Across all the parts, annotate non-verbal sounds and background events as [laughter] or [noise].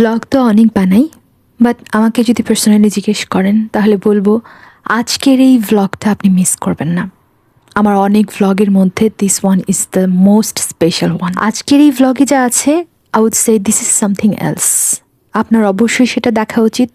Blog তো অনেক বানাই বাট আমাকে যদি পার্সোনালি জিজ্ঞেস করেন, তাহলে বলব আজকের এই ভ্লগটা আপনি মিস করবেন না। আমার অনেক ভ্লগের মধ্যে this one is the most special one আজকের এই ভ্লগে যা আছে I would say this is something else আপনার অবশ্যই সেটা দেখা উচিত।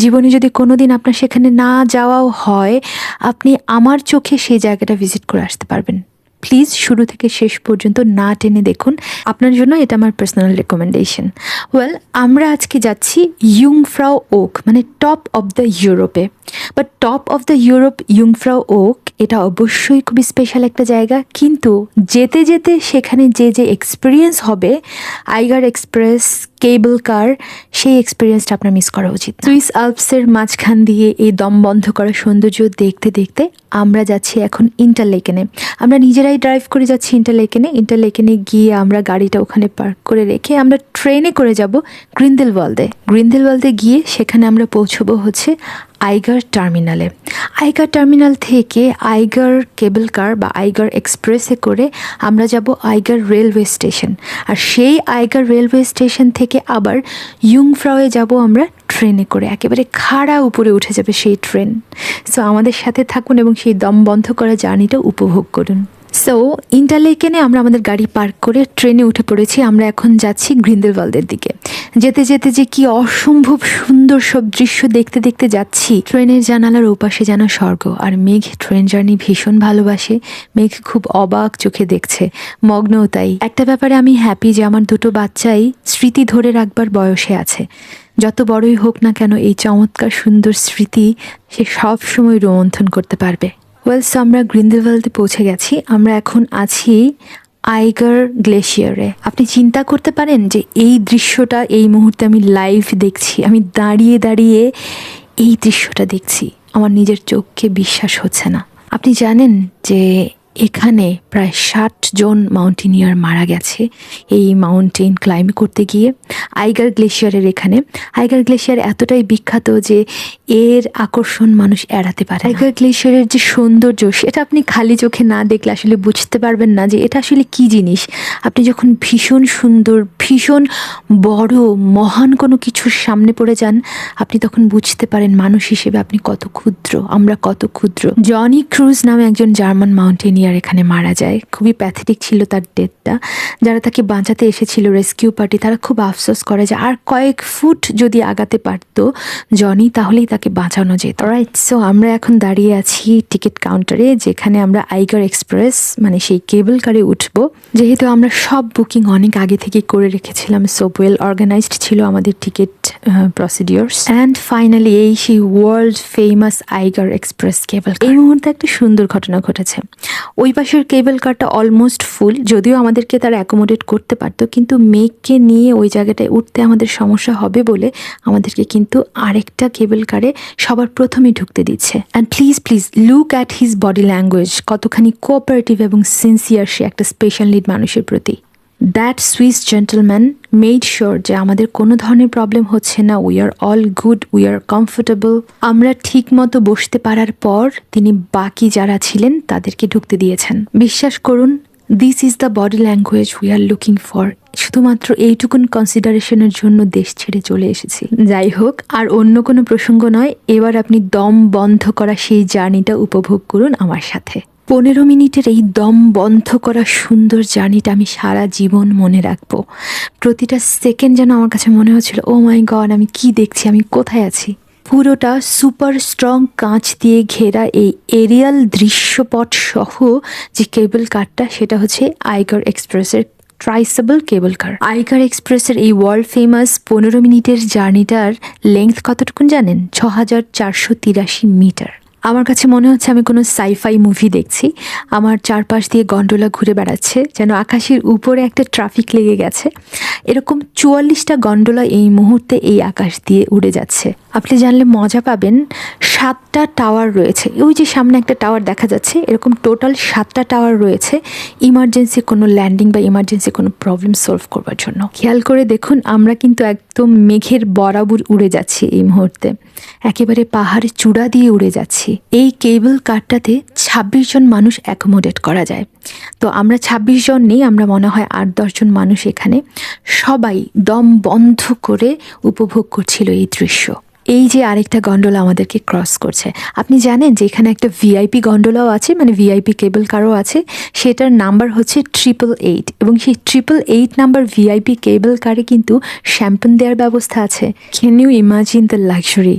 জীবনে যদি কোনো দিন আপনার সেখানে না যাওয়াও হয়, আপনি আমার চোখে সেই জায়গাটা ভিজিট করে আসতে পারবেন। প্লিজ শুরু থেকে শেষ পর্যন্ত না টেনে দেখুন। আপনার জন্য এটা আমার পার্সোনাল রেকমেন্ডেশন ওয়েল আমরা আজকে যাচ্ছি ইউংফ্রাও ওক মানে টপ অফ দ্য ইউরোপে but top of the Europe Jungfraujoch এটা অবশ্যই খুবই স্পেশাল একটা জায়গা। কিন্তু যেতে যেতে সেখানে যে যে এক্সপিরিয়েন্স হবে আইগার এক্সপ্রেস কেবল কার সেই এক্সপিরিয়েন্সটা আপনার মিস করা উচিত। সুইস আলপসের মাঝখান দিয়ে এই দম বন্ধ করা সৌন্দর্য দেখতে দেখতে আমরা যাচ্ছি এখন ইন্টারলেকেনে আমরা নিজেরাই ড্রাইভ করে যাচ্ছি ইন্টারলেকেনে ইন্টারলেকেনে গিয়ে আমরা গাড়িটা ওখানে পার্ক করে রেখে আমরা ট্রেনে করে যাব গ্রিন্দেলওয়ালদে গ্রিন্দেলওয়ালদে গিয়ে সেখানে আমরা পৌঁছবো হচ্ছে আইগার টার্মিনালে। আইগার টার্মিনাল থেকে আইগার কেবল কার বা আইগার এক্সপ্রেসে করে আমরা যাব আইগার রেলওয়ে স্টেশন। আর সেই আইগার রেলওয়ে স্টেশন থেকে আবার ইউংফ্রাওয়ে যাব আমরা ট্রেনে করে। একেবারে খাড়া উপরে উঠে যাবে সেই ট্রেন। সো আমাদের সাথে থাকুন এবং সেই দম বন্ধ করা জার্নিটা উপভোগ করুন। সো ইন্টারলেকেনে আমরা আমাদের গাড়ি পার্ক করে ট্রেনে উঠে পড়েছি। আমরা এখন যাচ্ছি গ্রিন্দেলওয়ালদের দিকে। যেতে যেতে যে কি অসম্ভব সুন্দর সব দৃশ্য দেখতে দেখতে যাচ্ছি। ট্রেনের জানালার ওপাশে যেন স্বর্গ। আর মেঘ ট্রেন জার্নি ভীষণ ভালোবাসে। মেঘ খুব অবাক চোখে দেখছে। মগ্নও তাই। একটা ব্যাপারে আমি হ্যাপি যে আমার দুটো বাচ্চাই স্মৃতি ধরে রাখবার বয়সে আছে। যত বড়ই হোক না কেন এই চমৎকার সুন্দর স্মৃতি সে সব সময় রোমন্থন করতে পারবে। ওয়েলস আমরা গ্রিন্দেলওয়ালতে পৌঁছে গেছি। আমরা এখন আছি আইগার গ্লেশিয়ারে আপনি চিন্তা করতে পারেন যে এই দৃশ্যটা, এই মুহূর্তে আমি লাইভ দেখছি। আমি দাঁড়িয়ে দাঁড়িয়ে এই দৃশ্যটা দেখছি। আমার নিজের চোখকে বিশ্বাস হচ্ছে না। আপনি জানেন যে এখানে প্রায় ষাট জন মাউন্টেনিয়ার মারা গেছে এই মাউন্টেন ক্লাইম্ব করতে গিয়ে। আইগার গ্লেশিয়ারের এখানে। আইগার গ্লেশিয়ার এতটাই বিখ্যাত যে এর আকর্ষণ মানুষ এড়াতে পারে আইগার গ্লেশিয়ারের যে সৌন্দর্য, সেটা আপনি খালি চোখে না দেখলে আসলে বুঝতে পারবেন না যে এটা আসলে কি জিনিস। আপনি যখন ভীষণ সুন্দর, ভীষণ বড়, মহান কোনো কিছুর সামনে পড়ে যান, আপনি তখন বুঝতে পারেন মানুষ হিসেবে আপনি কত ক্ষুদ্র, আমরা কত ক্ষুদ্র। জনি ক্রুজ নামে একজন জার্মান মাউন্টেনিয়ার এখানে মারা যায়। খুবই প্যাথেটিক ছিল তার ডেথটা যারা তাকে বাঁচাতে এসেছিল রেস্কিউ পার্টি তারা খুব আফসোস করে যে আর কয়েক ফুট যদি আগাতে পারতো জনি, তাহলেই তাকে বাঁচানো যেত। রাইট সো আমরা এখন দাঁড়িয়ে আছি টিকিট কাউন্টারে যেখানে আমরা আইগার এক্সপ্রেস মানে সেই কেবল কারে উঠবো। যেহেতু আমরা সব বুকিং অনেক আগে থেকে করে রেখেছিলাম সো ওয়েল অর্গানাইজড ছিল আমাদের টিকিট প্রসিডিওর্স অ্যান্ড ফাইনালি এই সেই ওয়ার্ল্ড ফেমাস আইগার এক্সপ্রেস কেবল এই মুহূর্তে একটা সুন্দর ঘটনা ঘটেছে। ওই পাশের কেবল কারটা অলমোস্ট ফুল যদিও আমাদেরকে তারা অ্যাকোমোডেট করতে পারতো, কিন্তু মেঘকে নিয়ে ওই জায়গাটায় উঠতে আমাদের সমস্যা হবে বলে আমাদেরকে কিন্তু আরেকটা কেবল কারে সবার প্রথমে ঢুকতে দিচ্ছে। And please please look at his body language কতখানি কোঅপারেটিভ এবং সিনসিয়ার সে একটা স্পেশাল নিড মানুষের প্রতি। That Swiss gentleman made sure যে আমাদের কোনো ধরনের প্রবলেম হচ্ছে না। We are all good we are comfortable আমরা ঠিক মতো বসতে পারার পর তিনি বাকি যারা ছিলেন তাদেরকে ঢুকতে দিয়েছেন। বিশ্বাস করুন this is the body language we are looking for শুধুমাত্র এইটুকুন কনসিডারেশনের জন্য দেশ ছেড়ে চলে এসেছি। যাই হোক, আর অন্য কোনো প্রসঙ্গ নয়, এবার আপনি দম বন্ধ করা সেই জার্নিটা উপভোগ করুন আমার সাথে। পনেরো মিনিটের এই দম বন্ধ করা সুন্দর জার্নিটা আমি সারা জীবন মনে রাখব। প্রতিটা সেকেন্ড যেন আমার কাছে মনে হচ্ছিল ও মাই গড আমি কি দেখছি? আমি কোথায় আছি? পুরোটা সুপার স্ট্রং কাঁচ দিয়ে ঘেরা এই এরিয়াল দৃশ্যপট সহ যে কেবল কারটা, সেটা হচ্ছে আইগার এক্সপ্রেসের ট্রাইসেবল কেবল কার। আইকার এক্সপ্রেসের এই ওয়ার্ল্ড ফেমাস পনেরো মিনিটের জার্নিটার লেংথ কতটুকুন জানেন? ছ হাজার চারশো তিরাশি মিটার। আমার কাছে মনে হচ্ছে আমি কোনো সাইফাই মুভি দেখছি। আমার চারপাশ দিয়ে গন্ডোলা ঘুরে বেড়াচ্ছে, যেন আকাশের উপরে একটা ট্রাফিক লেগে গেছে। এরকম চুয়াল্লিশটা গন্ডোলা এই মুহূর্তে এই আকাশ দিয়ে উড়ে যাচ্ছে। আপনি জানলে মজা পাবেন, সাতটা টাওয়ার রয়েছে। ওই যে সামনে একটা টাওয়ার দেখা যাচ্ছে, এরকম টোটাল সাতটা টাওয়ার রয়েছে ইমার্জেন্সি কোনো ল্যান্ডিং বা ইমার্জেন্সি কোনো প্রবলেম সলভ করবার জন্য। খেয়াল করে দেখুন, আমরা কিন্তু একদম মেঘের বরাবর উড়ে যাচ্ছি এই মুহূর্তে। একেবারে পাহাড়ের চূড়া দিয়ে উড়ে যাচ্ছি। এই কেবল কারটাতে ছাব্বিশ জন মানুষ অ্যাকোমোডেট করা যায়। তো আমরা ছাব্বিশ জন নেই, আমরা মনে হয় আট দশজন মানুষ এখানে। সবাই দম বন্ধ করে উপভোগ করছিল এই দৃশ্য। এই যে আরেকটা গন্ডোলা আমাদেরকে ক্রস করছে। আপনি জানেন যে এখানে একটা ভিআইপি গন্ডোলাও আছে মানে ভিআইপি কেবল কারও আছে। সেটার নাম্বার হচ্ছে ট্রিপল এইট এবং সেই triple eight number VIP cable কারে কিন্তু শ্যাম্পেন দেওয়ার ব্যবস্থা আছে। Can you imagine the luxury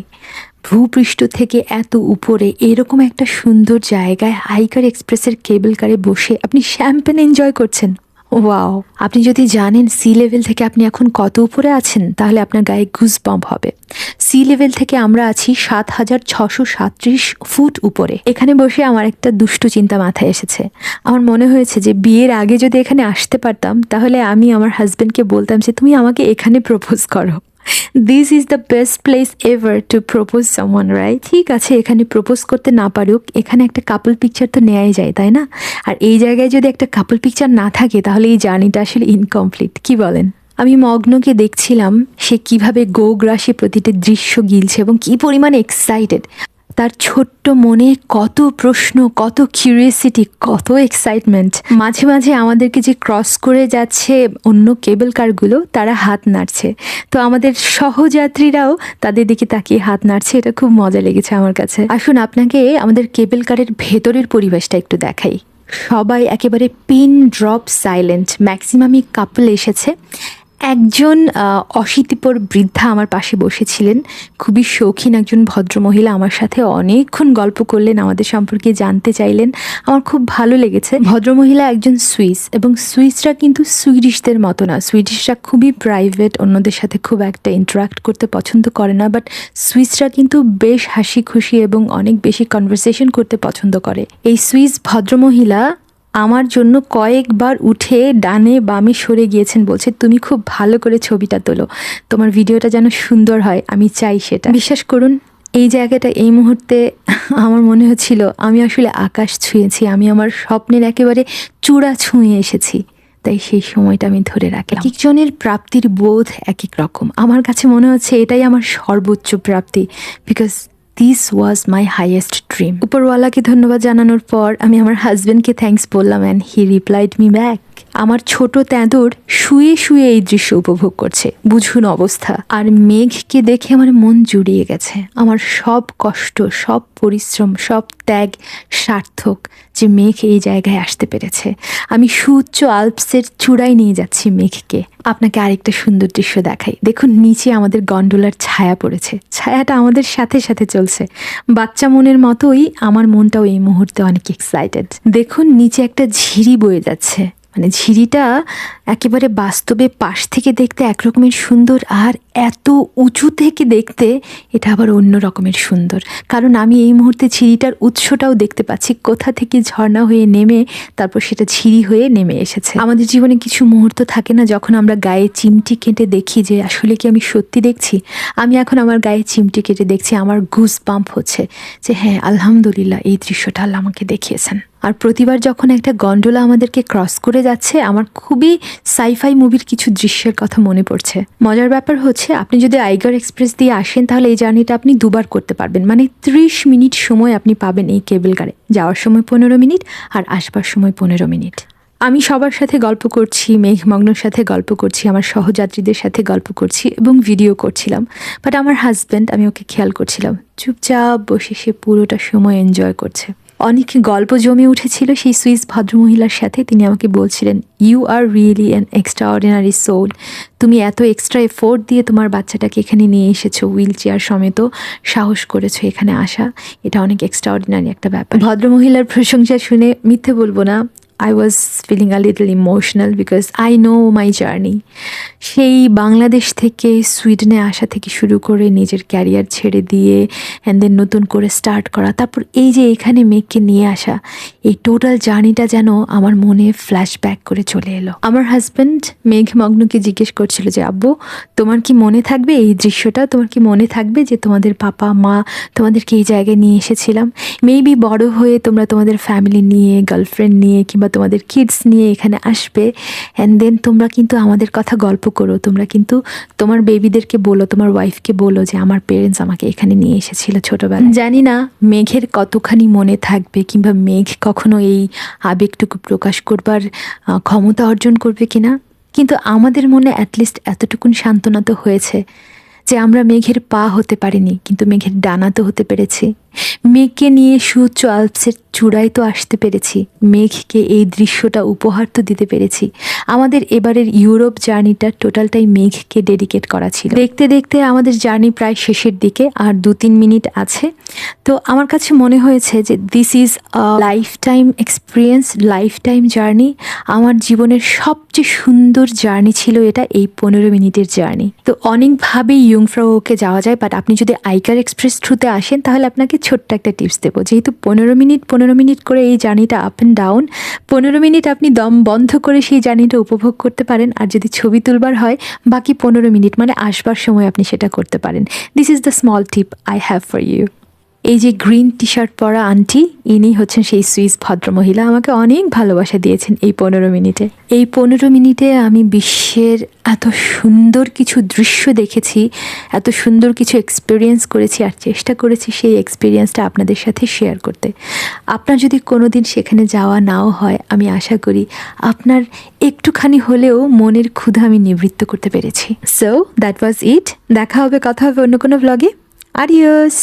ভূপৃষ্ঠ থেকে এত উপরে এরকম একটা সুন্দর জায়গায় হাইকার এক্সপ্রেসের কেবল কারে বসে আপনি শ্যাম্পেন এনজয় করছেন। ওয়াও আপনি যদি জানেন সি লেভেল থেকে আপনি এখন কত উপরে আছেন, তাহলে আপনার গায়ে গুজ পাম্প হবে। সি লেভেল থেকে আমরা আছি সাত হাজার ছশো সাতত্রিশ ফুট উপরে। এখানে বসে আমার একটা দুষ্টু চিন্তা মাথায় এসেছে। আমার মনে হয়েছে যে বিয়ের আগে যদি এখানে আসতে পারতাম, তাহলে আমি আমার হাজব্যান্ডকে বলতাম যে, তুমি আমাকে এখানে প্রপোজ করো। This is the best place ever to propose someone right ঠিক আছে, এখানে প্রপোজ করতে না পারুক, এখানে একটা কাপল পিকচার তো নেওয়াই যায়, তাই না? আর এই জায়গায় যদি একটা কাপল পিকচার না থাকে, তাহলে এই জার্নিটা আসলে ইনকমপ্লিট কি বলেন? আমি মগ্নকে দেখছিলাম, সে কীভাবে গোগ্রাসে প্রতিটি দৃশ্য গিলছে এবং কি পরিমাণে এক্সাইটেড তার ছোট্ট মনে কত প্রশ্ন, কত কিউরিয়াসিটি কত এক্সাইটমেন্ট মাঝে মাঝে আমাদেরকে যে ক্রস করে যাচ্ছে অন্য কেবল কারগুলো তারা হাত নাড়ছে। তো আমাদের সহযাত্রীরাও তাদের দিকে তাকিয়ে হাত নাড়ছে, এটা খুব মজা লেগেছে আমার কাছে। আসুন আপনাকে আমাদের কেবল কারের ভেতরের পরিবেশটা একটু দেখাই। সবাই একেবারে পিন ড্রপ সাইলেন্ট ম্যাক্সিমামই কাপল এসেছে। একজন অশীতিপর বৃদ্ধা আমার পাশে বসেছিলেন। খুবই শৌখিন একজন ভদ্রমহিলা আমার সাথে অনেকক্ষণ গল্প করলেন, আমাদের সম্পর্কে জানতে চাইলেন। আমার খুব ভালো লেগেছে। ভদ্রমহিলা একজন সুইস এবং সুইসরা কিন্তু সুইডিশদের মতো না। সুইডিশরা খুবই প্রাইভেট, অন্যদের সাথে খুব একটা ইন্টারাক্ট করতে পছন্দ করে না বাট সুইসরা কিন্তু বেশ হাসি খুশি এবং অনেক বেশি কনভারসেশন করতে পছন্দ করে। এই সুইস ভদ্রমহিলা আমার জন্য কয়েকবার উঠে ডানে বামে সরে গিয়েছেন বলছে, তুমি খুব ভালো করে ছবিটা তোলো। তোমার ভিডিওটা যেন সুন্দর হয়, আমি চাই সেটা। বিশ্বাস করুন, এই জায়গাটা এই মুহূর্তে [laughs] আমার মনে হচ্ছিল, আমি আসলে আকাশ ছুঁয়েছি, আমি আমার স্বপ্নের একেবারে চূড়া ছুঁয়ে এসেছি। তাই সেই সময়টা আমি ধরে রাখলাম। একজনের প্রাপ্তির বোধ এক এক রকম। আমার কাছে মনে হচ্ছে এটাই আমার সর্বোচ্চ প্রাপ্তি because this was my highest dream উপরওয়ালাকে ধন্যবাদ জানানোর পর আমি আমার হাজব্যান্ডকে থ্যাংকস বললাম and he replied me back আমার ছোট তেঁদুর শুয়ে শুয়ে এই দৃশ্য উপভোগ করছে। বুঝুন অবস্থা। আর মেঘকে দেখে আমার মন জুড়িয়ে গেছে। আমার সব কষ্ট, সব পরিশ্রম, সব ত্যাগ সার্থক যে মেঘ এই জায়গায় আসতে পেরেছে। আমি সুউচ্চ আলপসের চূড়ায় নিয়ে যাচ্ছি মেঘকে। আপনাকে আরেকটা সুন্দর দৃশ্য দেখাই। দেখুন, নিচে আমাদের গন্ডোলার ছায়া পড়েছে। ছায়াটা আমাদের সাথে সাথে চলছে। বাচ্চা মনের মতোই আমার মনটাও এই মুহূর্তে অনেক এক্সাইটেড দেখুন, নিচে একটা ঝিরি বয়ে যাচ্ছে। মানে ঝিরিটা একেবারে বাস্তবে পাশ থেকে দেখতে এক রকমের সুন্দর আর এত উঁচু থেকে দেখতে এটা আবার অন্য রকমের সুন্দর। কারণ আমি এই মুহূর্তে ঝিরিটার উৎসটাও দেখতে পাচ্ছি। কোথা থেকে ঝর্ণা হয়ে নেমে তারপর সেটা ঝিরি হয়ে নেমে এসেছে। আমাদের জীবনে কিছু মুহূর্ত থাকে না যখন আমরা গায়ে চিমটি কেটে দেখি যে আসলে কি আমি সত্যি দেখছি? আমি এখন আমার গায়ে চিমটি কেটে দেখছি, আমার গুস পাম্প হচ্ছে যে হ্যাঁ আলহামদুলিল্লাহ এই দৃশ্যটা আল্লাহ আমাকে দেখিয়েছেন। আর প্রতিবার যখন একটা গন্ডোলা আমাদেরকে ক্রস করে যাচ্ছে, আমার খুবই সাইফাই মুভির কিছু দৃশ্যের কথা মনে পড়ছে। মজার ব্যাপার হচ্ছে, আপনি যদি আইগার এক্সপ্রেস দিয়ে আসেন, তাহলে এই জার্নিটা আপনি দুবার করতে পারবেন। মানে ত্রিশ মিনিট সময় আপনি পাবেন এই কেবল কারে যাওয়ার সময় পনেরো মিনিট আর আসবার সময় পনেরো মিনিট। আমি সবার সাথে গল্প করছি মেঘমগ্নর সাথে গল্প করছি, আমার সহযাত্রীদের সাথে গল্প করছি এবং ভিডিও করছিলাম। বাট আমার হাজব্যান্ড আমি ওকে খেয়াল করছিলাম। চুপচাপ বসে সে পুরোটা সময় এনজয় করছে। অনেক গল্প জমে উঠেছিল সেই সুইস ভদ্রমহিলার সাথে। তিনি আমাকে বলছিলেন you are really an extraordinary soul তুমি এত এক্সট্রা এফোর্ট দিয়ে তোমার বাচ্চাটাকে এখানে নিয়ে এসেছ। হুইল চেয়ার সমেত সাহস করেছ এখানে আসা। এটা অনেক এক্সট্রা অর্ডিনারি একটা ব্যাপার। ভদ্রমহিলার প্রশংসা শুনে মিথ্যে বলব না I was feeling a little emotional because I know my journey সেই বাংলাদেশ থেকে সুইডেনে আসা থেকে শুরু করে নিজের ক্যারিয়ার ছেড়ে দিয়ে অ্যান্ড দেন নতুন করে স্টার্ট করা, তারপর এই যে এখানে মেঘকে নিয়ে আসা, এই টোটাল জার্নিটা যেন আমার মনে ফ্ল্যাশব্যাক করে চলে এলো। আমার হাজব্যান্ড মেঘমগ্নকে জিজ্ঞেস করছিল যে, আব্বু, তোমার কি মনে থাকবে এই দৃশ্যটা? তোমার কি মনে থাকবে যে তোমাদের পাপা, মা তোমাদেরকে এই জায়গায় নিয়ে এসেছিলাম? মেবি বড় হয়ে তোমরা তোমাদের ফ্যামিলি নিয়ে গার্লফ্রেন্ড নিয়ে কিংবা তোমাদের কিডস নিয়ে এখানে আসবে অ্যান্ড দেন তোমরা কিন্তু আমাদের কথা গল্প করো। তোমরা কিন্তু তোমার বেবিদেরকে বলো, তোমার ওয়াইফকে বলো যে, আমার পেরেন্টস আমাকে এখানে নিয়ে এসেছিল ছোটবেলায়। জানি না মেঘের কতখানি মনে থাকবে, কিংবা মেঘ কখনো এই আবেগটুকু প্রকাশ করবার ক্ষমতা অর্জন করবে কিনা? কিন্তু আমাদের মনে অ্যাটলিস্ট এতটুকুন সান্ত্বনা তো হয়েছে। যে আমরা মেঘের পা হতে পারিনি, কিন্তু মেঘের ডানা তো হতে পেরেছি। মেঘকে নিয়ে সুউচ্চ আলপসের চূড়ায় তো আসতে পেরেছি। মেঘকে এই দৃশ্যটা উপহার তো দিতে পেরেছি। আমাদের এবারের ইউরোপ জার্নিটা টোটালটাই মেঘকে ডেডিকেট করা ছিল। দেখতে দেখতে আমাদের জার্নি প্রায় শেষের দিকে, আর দু তিন মিনিট আছে। তো আমার কাছে মনে হয়েছে যে this is lifetime experience lifetime journey. আমার জীবনের সবচেয়ে সুন্দর জার্নি ছিল এটা এই পনেরো মিনিটের জার্নি। তো অনেকভাবেই ইয়ংফ্রাওকে যাওয়া যায় বাট আপনি যদি আইকার এক্সপ্রেস থ্রুতে আসেন, তাহলে আপনাকে ছোট্ট একটা টিপস দেবো। যেহেতু পনেরো মিনিট পনেরো মিনিট করে এই জার্নিটা আপ অ্যান্ড ডাউন পনেরো মিনিট আপনি দম বন্ধ করে সেই জার্নিটা উপভোগ করতে পারেন, আর যদি ছবি তুলবার হয়, বাকি পনেরো মিনিট মানে আসবার সময় আপনি সেটা করতে পারেন। This is the small tip I have for you এই যে গ্রিন টি শার্ট পরা আন্টি, ইনি হচ্ছেন সেই সুইস ভদ্রমহিলা, আমাকে অনেক ভালোবাসা দিয়েছেন এই পনেরো মিনিটে। এই পনেরো মিনিটে আমি বিশ্বের এত সুন্দর কিছু দৃশ্য দেখেছি, এত সুন্দর কিছু এক্সপিরিয়েন্স করেছি আর চেষ্টা করেছি সেই এক্সপিরিয়েন্সটা আপনাদের সাথে শেয়ার করতে। আপনার যদি কোনো দিন সেখানে যাওয়া নাও হয়, আমি আশা করি আপনার একটুখানি হলেও মনের ক্ষুধা আমি নিবৃত্ত করতে পেরেছি। সো দ্যাট ওয়াজ ইট দেখা হবে, কথা হবে অন্য কোনো ব্লগে আডিওস